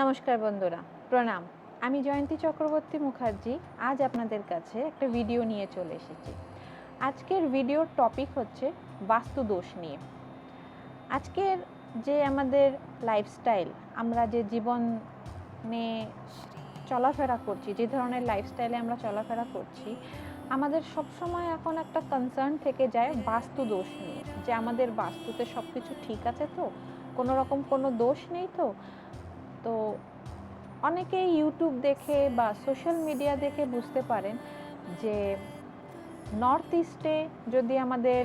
নমস্কার বন্ধুরা, প্রণাম। আমি জয়ন্তী চক্রবর্তী মুখার্জি, আজ আপনাদের কাছে একটা ভিডিও নিয়ে চলে এসেছি। আজকের ভিডিওর টপিক হচ্ছে বাস্তু দোষ নিয়ে। আজকের যে আমাদের লাইফস্টাইল আমরা যে জীবনে চলাফেরা করছি, যে ধরনের লাইফস্টাইলে আমরা চলাফেরা করছি, আমাদের সবসময় এখন একটা কনসার্ন থেকে যায় বাস্তু দোষ নিয়ে। যে আমাদের বাস্তুতে সব কিছু ঠিক আছে তো? কোনো রকম কোনো দোষ নেই তো? তো অনেকেই ইউটিউব দেখে বা সোশ্যাল মিডিয়া দেখে বুঝতে পারেন যে নর্থ ইস্টে যদি আমাদের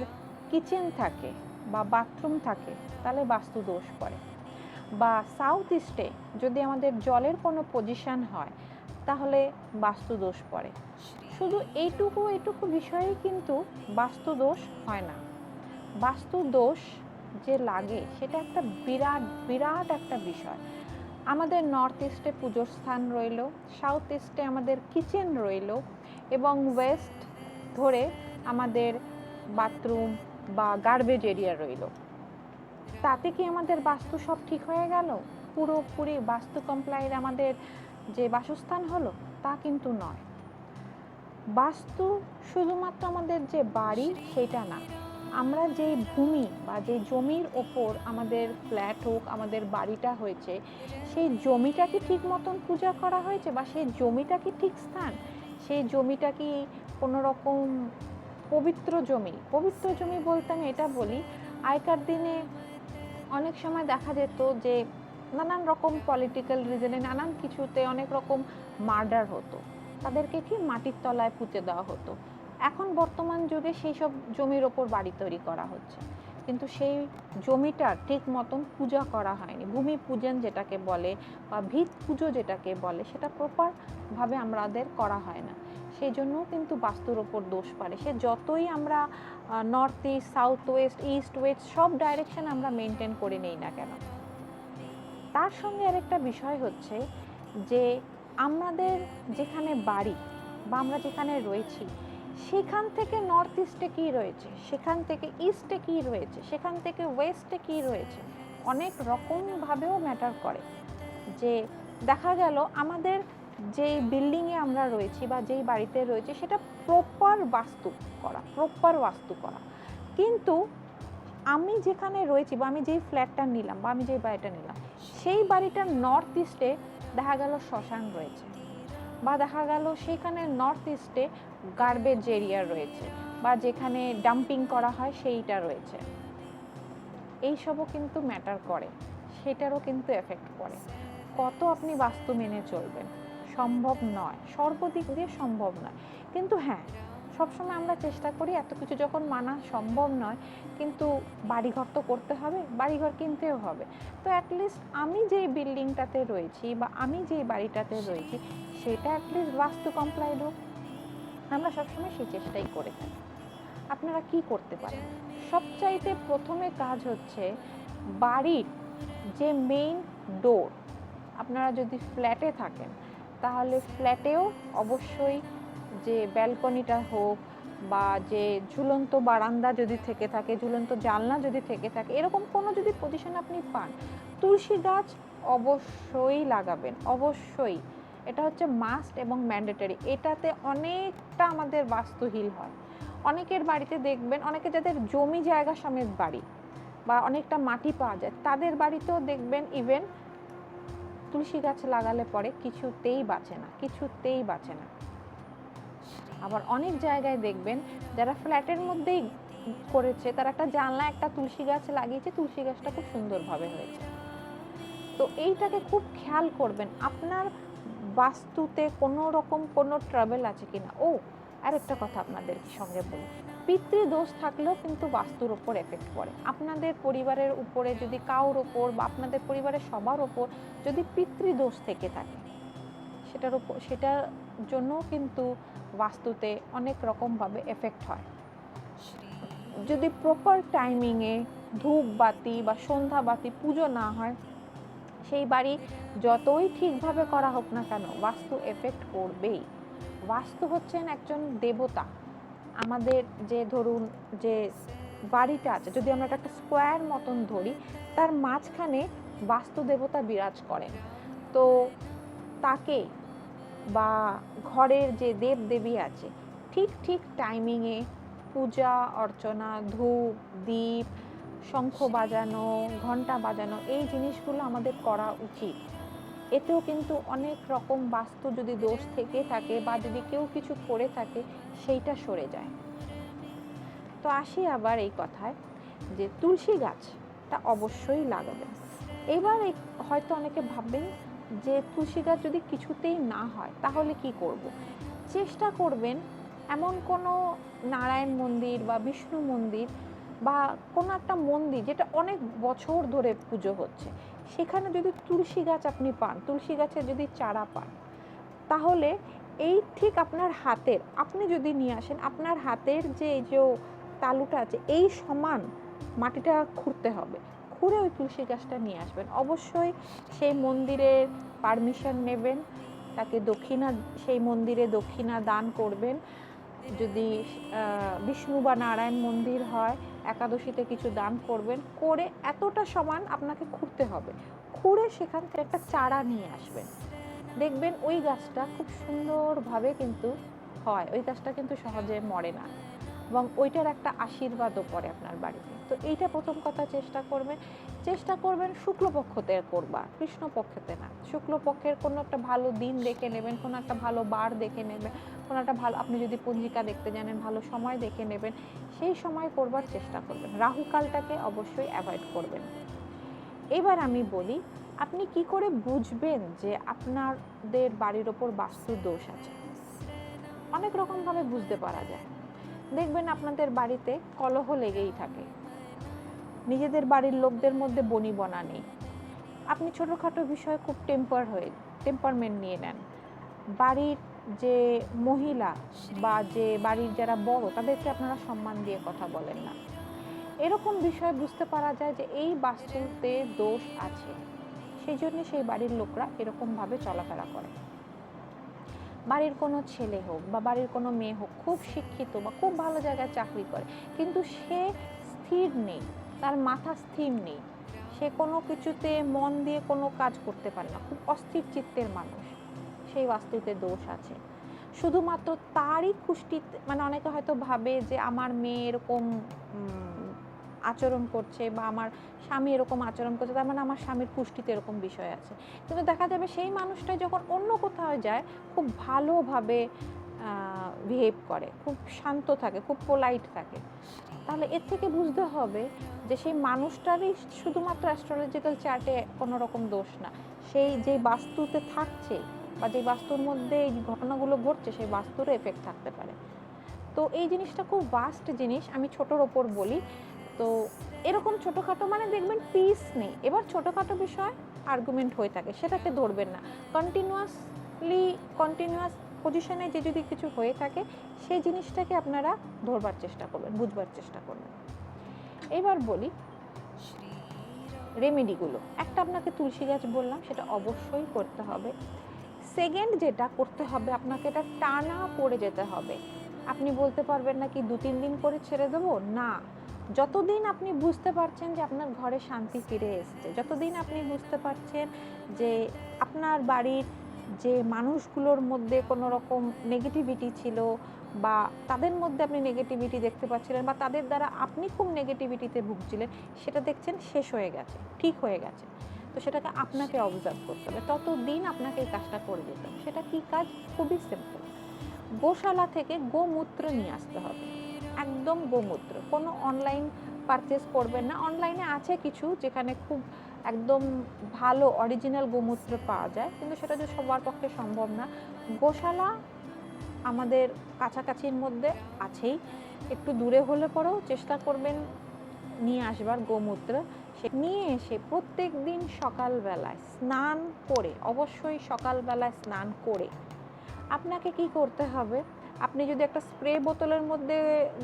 কিচেন থাকে বা বাথরুম থাকে, তাহলে বাস্তু দোষ পড়ে বা সাউথ ইস্টে যদি আমাদের জলের কোনো পজিশন হয়, তাহলে বাস্তু দোষ পড়ে। শুধু এইটুকু এইটুকু বিষয়েই কিন্তু বাস্তু দোষ হয় না। বাস্তু দোষ যে লাগে, সেটা একটা বিরাট বিরাট একটা বিষয়। আমাদের নর্থ ইস্টে পুজোর স্থান রইল সাউথ ইস্টে আমাদের কিচেন রইল এবং ওয়েস্ট ধরে আমাদের বাথরুম বা গার্বেজ এরিয়া রইল। তাতে কি আমাদের বাস্তু সব ঠিক হয়ে গেল? পুরোপুরি বাস্তু কমপ্লাইয়ের আমাদের যে বাসস্থান হলো, তা কিন্তু নয়। বাস্তু শুধুমাত্র আমাদের যে বাড়ি সেটা না। আমরা যেই ভূমি বা যে জমির ওপর আমাদের ফ্ল্যাট হোক, আমাদের বাড়িটা হয়েছে, সেই জমিটা কি ঠিক মতন পূজা করা হয়েছে বা সেই জমিটা কি ঠিক স্থান? সেই জমিটা কি কোনো রকম পবিত্র জমি? পবিত্র জমি বলতে আমি এটা বলি, আগেকার দিনে অনেক সময় দেখা যেত যে নানান রকম পলিটিক্যাল রিজনে নানান কিছুতে অনেক রকম মার্ডার হতো। তাদেরকে কি মাটির তলায় পুঁতে দেওয়া হতো? এখন বর্তমান যুগে সেই সব জমির ওপর বাড়ি তৈরি করা হচ্ছে। কিন্তু সেই জমিটার ঠিক মতন পূজা করা হয়নি। ভূমি পূজন যেটাকে বলে বা ভিত পুজো যেটাকে বলে, সেটা প্রপারভাবে আমাদের করা হয় না। সেই জন্যও কিন্তু বাস্তুর ওপর দোষ পারে। সে যতই আমরা north east south west east west সব ডাইরেকশন আমরা মেনটেন করে নেই না কেন। তার সঙ্গে আরেকটা বিষয় হচ্ছে যে, আমাদের যেখানে বাড়ি বা আমরা যেখানে রয়েছি সেখান থেকে নর্থ ইস্টে কী রয়েছে? সেখান থেকে ইস্টে কী রয়েছে? সেখান থেকে ওয়েস্টে কী রয়েছে? অনেক রকমভাবেও ম্যাটার করে। যে দেখা গেল আমাদের যেই বিল্ডিংয়ে আমরা রয়েছি বা যেই বাড়িতে রয়েছে, সেটা প্রপার বাস্তু করা প্রপার বাস্তু করা। কিন্তু আমি যেখানে রয়েছি বা আমি যেই ফ্ল্যাটটা নিলাম বা আমি যেই বাড়িটা নিলাম, সেই বাড়িটার নর্থ ইস্টে দেখা গেল শ্মশান রয়েছে। বা দেখা গেল সেখানে নর্থ ইস্টে গার্বেজ এরিয়া রয়েছে বা যেখানে ডাম্পিং করা হয় সেইটা রয়েছে। এইসবও কিন্তু ম্যাটার করে, সেটারও কিন্তু এফেক্ট করে কত আপনি বাস্তু মেনে চলবেন? সম্ভব নয়, সর্বদিক দিয়ে সম্ভব নয়। কিন্তু হ্যাঁ সবসময় আমরা চেষ্টা করি এত কিছু যখন মানা সম্ভব নয়, কিন্তু বাড়িঘর তো করতে হবে, বাড়িঘর কিনতেও হবে। তো অ্যাটলিস্ট আমি যেই বিল্ডিংটাতে রয়েছি বা আমি যেই বাড়িটাতে রয়েছি, সেটা অ্যাটলিস্ট বাস্তু কমপ্লাইড হোক। আমরা সবসময় সেই চেষ্টাই করে থাকি। আপনারা কি করতে পারেন? সবচাইতে প্রথমে কাজ হচ্ছে বাড়ির যে মেইন ডোর আপনারা যদি ফ্ল্যাটে থাকেন, তাহলে ফ্ল্যাটেও অবশ্যই যে ব্যালকনিটা হোক বা যে ঝুলন্ত বারান্দা যদি থেকে থাকে, ঝুলন্ত জানলা যদি থেকে থাকে, এরকম কোনো যদি পজিশন আপনি পান, তুলসী গাছ অবশ্যই লাগাবেন, অবশ্যই। এটা হচ্ছে মাস্ট এবং ম্যান্ডেটরি এটাতে অনেকটা আমাদের বাস্তুহীল হয়। অনেকের বাড়িতে দেখবেন, অনেকে যাদের জমি জায়গা সমেত বাড়ি বা অনেকটা মাটি পাওয়া যায়, তাদের বাড়িতেও দেখবেন ইভেন তুলসী গাছ লাগালে পরে কিছুতেই বাঁচে না, কিছুতেই বাঁচে না। আবার অনেক জায়গায় দেখবেন যারা ফ্ল্যাটের মধ্যেই করেছে, তারা একটা জানলা, একটা তুলসী গাছ লাগিয়েছে, তুলসী গাছটা খুব সুন্দরভাবে হয়েছে। তো এইটাকে খুব খেয়াল করবেন, আপনার বাস্তুতে কোনো রকম কোনো ট্রাভেল আছে কিনা? ও, আরেকটা কথা আপনাদের সঙ্গে বলি, পিতৃদোষ থাকলেও কিন্তু বাস্তুর ওপর এফেক্ট পড়ে। আপনাদের পরিবারের উপরে যদি কাউর ওপর বা আপনাদের পরিবারের সবার ওপর যদি পিতৃদোষ থেকে থাকে, সেটার উপর সেটার জন্য কিন্তু বাস্তুতে অনেক রকমভাবে এফেক্ট হয়। যদি প্রপার টাইমিংয়ে ধূপ বাতি বা সন্ধ্যা বাতি পুজো না হয়, সেই বাড়ি যতই ঠিকভাবে করা হোক না কেন, বাস্তু এফেক্ট করবেই। বাস্তু হচ্ছেন একজন দেবতা। আমাদের যে ধরুন যে বাড়িটা আছে, যদি আমরা একটা স্কোয়ার মতন ধরি, তার মাঝখানে বাস্তু দেবতা বিরাজ করেন। তো তাকে বা ঘরের যে দেব দেবী আছে, ঠিক ঠিক টাইমিংয়ে পূজা, অর্চনা, ধূপ, দীপ, শঙ্খ বাজানো ঘণ্টা বাজানো, এই জিনিসগুলো আমাদের করা উচিত। এতেও কিন্তু অনেক রকম বাস্তু যদি দোষ থেকে থাকে বা যদি কেউ কিছু করে থাকে, সেইটা সরে যায়। তো আসি আবার এই কথায় যে তুলসী গাছটা অবশ্যই লাগাবেন। এবার হয়তো অনেকে ভাববেন যে তুলসী গাছ যদি কিছুতেই না হয়, তাহলে কি করব। চেষ্টা করবেন এমন কোনো নারায়ণ মন্দির বা বিষ্ণু মন্দির বা কোনো একটা মন্দির যেটা অনেক বছর ধরে পুজো হচ্ছে সেখানে যদি তুলসী গাছ আপনি পান, তুলসী গাছের যদি চারা পান, তাহলে এই ঠিক আপনার হাতের, আপনি যদি নিয়ে আসেন, আপনার হাতের যে যে তালুটা আছে, এই সমান মাটিটা খুঁড়তে হবে খুঁড়ে ওই তুলসী গাছটা নিয়ে আসবেন। অবশ্যই সেই মন্দিরের পারমিশন নেবেন, তাকে দক্ষিণা, সেই মন্দিরে দক্ষিণা দান করবেন। যদি বিষ্ণু বা নারায়ণ মন্দির হয়, একাদশীতে কিছু দান করবেন, করে এতটা সমান আপনাকে খুঁড়তে হবে। খুঁড়ে সেখান থেকে একটা চারা নিয়ে আসবেন। দেখবেন ওই গাছটা খুব সুন্দরভাবে কিন্তু হয়, ওই গাছটা কিন্তু সহজে মরে না। এবং ওইটার একটা আশীর্বাদও পড়ে আপনার বাড়িতে। তো এইটা প্রথম কথা চেষ্টা করবেন। চেষ্টা করবেন শুক্লপক্ষতে করবা কৃষ্ণপক্ষতে না। শুক্লপক্ষের কোনো একটা ভালো দিন দেখে নেবেন, কোনো একটা ভালো বার দেখে নেবেন, কোনো একটা ভালো, আপনি যদি পঞ্জিকা দেখতে জানেন, ভালো সময় দেখে নেবেন, সেই সময় করবার চেষ্টা করবেন। রাহুকালটাকে অবশ্যই অ্যাভয়েড করবেন। এবার আমি বলি, আপনি কি করে বুঝবেন যে আপনাদের বাড়ির ওপর বাস্তু দোষ আছে? অনেক রকমভাবে বুঝতে পারা যায়। দেখবেন আপনাদের বাড়িতে কলহ লেগেই থাকে। নিজেদের বাড়ির লোকদের মধ্যে বনিবনা নেই। আপনি ছোটোখাটো বিষয়ে খুব টেম্পার হয়ে টেম্পারমেন্ট নিয়ে নেন। বাড়ির যে মহিলা বা যে বাড়ির যারা বড়, তাদেরকে আপনারা সম্মান দিয়ে কথা বলেন না। এরকম বিষয় বুঝতে পারা যায় যে এই বাস্তুতে দোষ আছে। সেই জন্য সেই বাড়ির লোকরা এরকমভাবে চলাফেরা করে। বাড়ির কোনো ছেলে হোক বা বাড়ির কোনো মেয়ে হোক, খুব শিক্ষিত বা খুব ভালো জায়গায় চাকরি করে, কিন্তু সে স্থির নেই, তার মাথা স্থির নেই। সে কোনো কিছুতে মন দিয়ে কোনো কাজ করতে পারে না, খুব অস্থির চিত্তের মানুষ, সেই বাস্তুতে দোষ আছে। শুধুমাত্র তারই কুষ্টিতে মানে অনেকে হয়তো ভাবে যে আমার মেয়ে এরকম আচরণ করছে বা আমার স্বামী এরকম আচরণ করছে, তার মানে আমার স্বামীর পুষ্টিতে এরকম বিষয় আছে। কিন্তু দেখা যাবে সেই মানুষটা যখন অন্য কোথাও যায়, খুব ভালোভাবে বিহেভ করে, খুব শান্ত থাকে, খুব পোলাইট থাকে। তাহলে এর থেকে বুঝতে হবে যে সেই মানুষটারই শুধুমাত্র অ্যাস্ট্রোলজিক্যাল চার্টে কোনো রকম দোষ না। সেই যে বাস্তুতে থাকছে বা যে বাস্তুর মধ্যে এই ঘটনাগুলো ঘটছে, সেই বাস্তুরও এফেক্ট থাকতে পারে। তো এই জিনিসটা খুব ভাস্ট জিনিস, আমি ছোটোর ওপর বলি। তো এরকম ছোটোখাটো মানে দেখবেন পিস নেই। এবার ছোটোখাটো বিষয় আর্গুমেন্ট হয়ে থাকে, সেটাকে ধরবেন না। কন্টিনিউয়াসলি কন্টিনিউয়াস পজিশনে যে যদি কিছু হয়ে থাকে, সেই জিনিসটাকে আপনারা ধরবার চেষ্টা করবেন, বুঝবার চেষ্টা করবেন। এবার বলি রেমেডিগুলো একটা আপনাকে তুলসী গাছ বললাম, সেটা অবশ্যই করতে হবে। সেকেন্ড যেটা, করতে হবে আপনাকে এটা টানা পড়ে যেতে হবে। আপনি বলতে পারবেন না কি দু তিন দিন করে ছেড়ে দেবো? না। যতদিন আপনি বুঝতে পারছেন যে আপনার ঘরে শান্তি ফিরে এসছে, যতদিন আপনি বুঝতে পারছেন যে আপনার বাড়ির যে মানুষগুলোর মধ্যে কোনো রকম নেগেটিভিটি ছিল বা তাদের মধ্যে আপনি নেগেটিভিটি দেখতে পাচ্ছিলেন বা তাদের দ্বারা আপনি খুব নেগেটিভিটিতে ভুগছিলেন, সেটা দেখছেন শেষ হয়ে গেছে, ঠিক হয়ে গেছে। তো সেটাকে আপনাকে অবজার্ভ করতে হবে, ততদিন আপনাকে এই কাজটা করে যেতে হবে। সেটা কি কাজ? খুবই সিম্পল গোশালা থেকে গোমূত্র নিয়ে আসতে হবে। একদম গোমূত্র। কোনো অনলাইন পারচেস করবেন না। অনলাইনে আছে কিছু যেখানে খুব একদম ভালো অরিজিনাল গোমূত্র পাওয়া যায়। কিন্তু সেটা যে সবার পক্ষে সম্ভব না, গোশালা আমাদের কাছাকাছির মধ্যে আছেই। একটু দূরে হলে পরেও চেষ্টা করবেন নিয়ে আসবার গোমূত্র। সে নিয়ে এসে প্রত্যেক দিন সকালবেলায় স্নান করে, অবশ্যই সকালবেলায় স্নান করে আপনাকে কি করতে হবে? আপনি যদি একটা স্প্রে বোতলের মধ্যে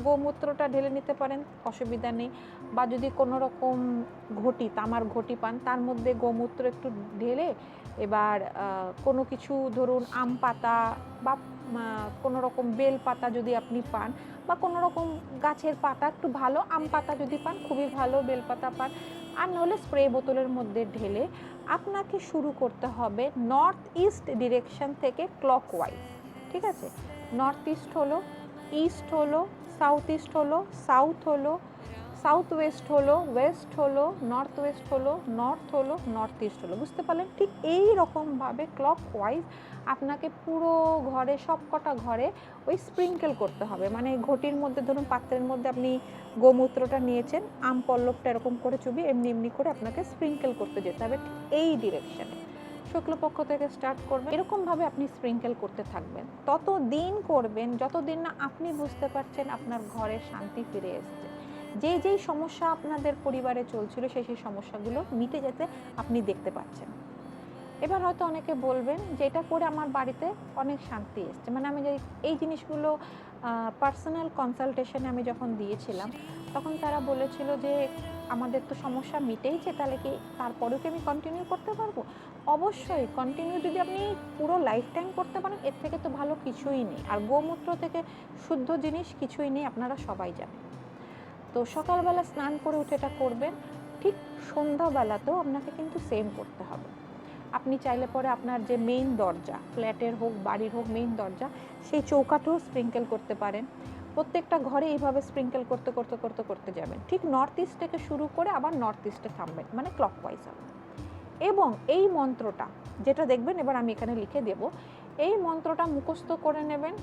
গোমূত্রটা ঢেলে নিতে পারেন, অসুবিধা নেই। বা যদি কোনো রকম ঘটি, তামার ঘটি পান, তার মধ্যে গোমূত্র একটু ঢেলে এবার কোনো কিছু ধরুন আম পাতা বা কোনো রকম বেল পাতা যদি আপনি পান বা কোনো রকম গাছের পাতা, একটু ভালো আম পাতা যদি পান, খুবই ভালো বেল পাতা পান, আর নাহলে স্প্রে বোতলের মধ্যে ঢেলে আপনাকে শুরু করতে হবে নর্থ ইস্ট ডিরেকশন থেকে ক্লকওয়াইজ, ঠিক আছে? নর্থ ইস্ট হলো ইস্ট হলো সাউথ ইস্ট হলো সাউথ হলো সাউথ ওয়েস্ট হলো ওয়েস্ট হলো নর্থ ওয়েস্ট হলো নর্থ হলো নর্থ ইস্ট হলো। বুঝতে পারলেন? ঠিক এই রকমভাবে ক্লক ওয়াইজ আপনাকে পুরো ঘরে সব কটা ঘরে ওই স্প্রিঙ্কেল করতে হবে। মানে ঘটির মধ্যে, ধরুন পাত্রের মধ্যে আপনি গোমূত্রটা নিয়েছেন আম পল্লবটা এরকম করে চুবি, এমনি এমনি করে আপনাকে স্প্রিঙ্কেল করতে যেতে হবে। ঠিক এই ডিরেকশনে শুক্লপক্ষ থেকে স্টার্ট করবেন। এরকমভাবে আপনি স্প্রিঙ্কেল করতে থাকবেন। তত দিন করবেন, যতদিন না আপনি বুঝতে পারছেন আপনার ঘরে শান্তি ফিরে এসছে। যে যেই সমস্যা আপনাদের পরিবারে চলছিল, সেই সেই সমস্যাগুলো মিটে যেতে আপনি দেখতে পাচ্ছেন। এবার হয়তো অনেকে বলবেন যে, এটা করে আমার বাড়িতে অনেক শান্তি এসছে। মানে আমি এই জিনিসগুলো পার্সোনাল কনসালটেশনে আমি যখন দিয়েছিলাম, তখন তারা বলেছিল যে, আমাদের তো সমস্যা মিটেইছে, তাহলে কি তারপরেও কি আমি কন্টিনিউ করতে পারব? অবশ্যই কন্টিনিউ যদি আপনি পুরো লাইফ টাইম করতে পারেন, এর থেকে তো ভালো কিছুই নেই। আর গোমূত্র থেকে শুদ্ধ জিনিস কিছুই নেই, আপনারা সবাই জানেন। তো সকালবেলা স্নান করে উঠে এটা করবেন, ঠিক সন্ধ্যাবেলাতেও আপনাকে কিন্তু সেম করতে হবে। আপনি চাইলে পরে আপনার যে মেইন দরজা ফ্ল্যাটের হোক, বাড়ির হোক মেইন দরজা, সেই চৌকাঠেও স্প্রিঙ্কেল করতে পারেন। প্রত্যেকটা ঘরে এইভাবে স্প্রিঙ্কেল করতে করতে করতে করতে যাবেন। ঠিক নর্থ ইস্ট থেকে শুরু করে আবার নর্থ ইস্টে থামবেন মানে ক্লকওয়াইজ হবে এবং এই মন্ত্রটা, যেটা দেখবেন, এবার আমি এখানে লিখে দেব, এই মন্ত্রটা মুখস্থ করে নেবেন।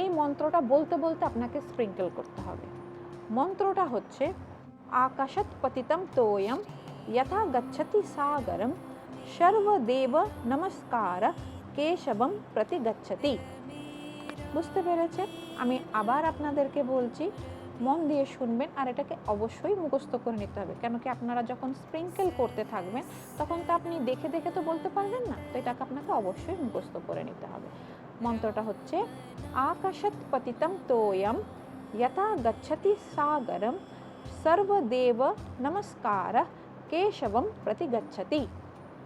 এই মন্ত্রটা বলতে বলতে আপনাকে স্প্রিঙ্কেল করতে হবে। মন্ত্রটা হচ্ছে আকাশত পতিতম তোয়ম, যথা গচ্ছতি সাগরম সর্বদেব নমস্কার কেশবম প্রতি গচ্ছতি বুঝতে পেরেছেন? আমি আবার আপনাদেরকে বলছি, মন দিয়ে শুনবেন আর এটাকে অবশ্যই মুখস্থ করে নিতে হবে। কেন কি আপনারা যখন স্প্রিঙ্কেল করতে থাকবেন, তখন তো আপনি দেখে দেখে তো বলতে পারবেন না, তো এটাকে আপনাকে অবশ্যই মুখস্থ করে নিতে হবে। মন্ত্রটা হচ্ছে আকাশত পতিতম তোয়ম যথা গচ্ছতি সাগরম, সর্বদেব নমস্কার, কেশবম প্রতি গচ্ছতি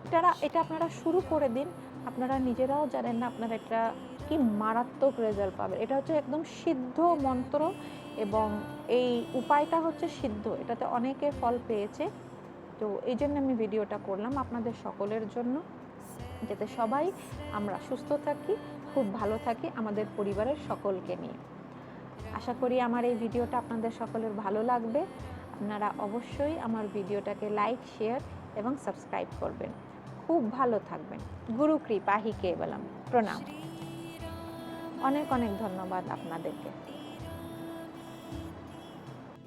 এটা এটা আপনারা শুরু করে দিন। আপনারা নিজেরাও জানেন না আপনারা একটা কি মারাত্মক রেজাল্ট পাবেন। এটা হচ্ছে একদম সিদ্ধ মন্ত্র এবং এই উপায়টা হচ্ছে সিদ্ধ। এটাতে অনেকে ফল পেয়েছে। তো এই জন্য আমি ভিডিওটা করলাম আপনাদের সকলের জন্য। যাতে সবাই আমরা সুস্থ থাকি, খুব ভালো থাকি আমাদের পরিবারের সকলকে নিয়ে। আশা করি আমার এই ভিডিওটা আপনাদের সকলের ভালো লাগবে। আপনারা অবশ্যই আমার ভিডিওটাকে লাইক শেয়ার এবং সাবস্ক্রাইব করবেন। খুব ভালো থাকবেন। গুরু কৃপা হি কেবলম। প্রণাম। অনেক অনেক ধন্যবাদ আপনাদেরকে।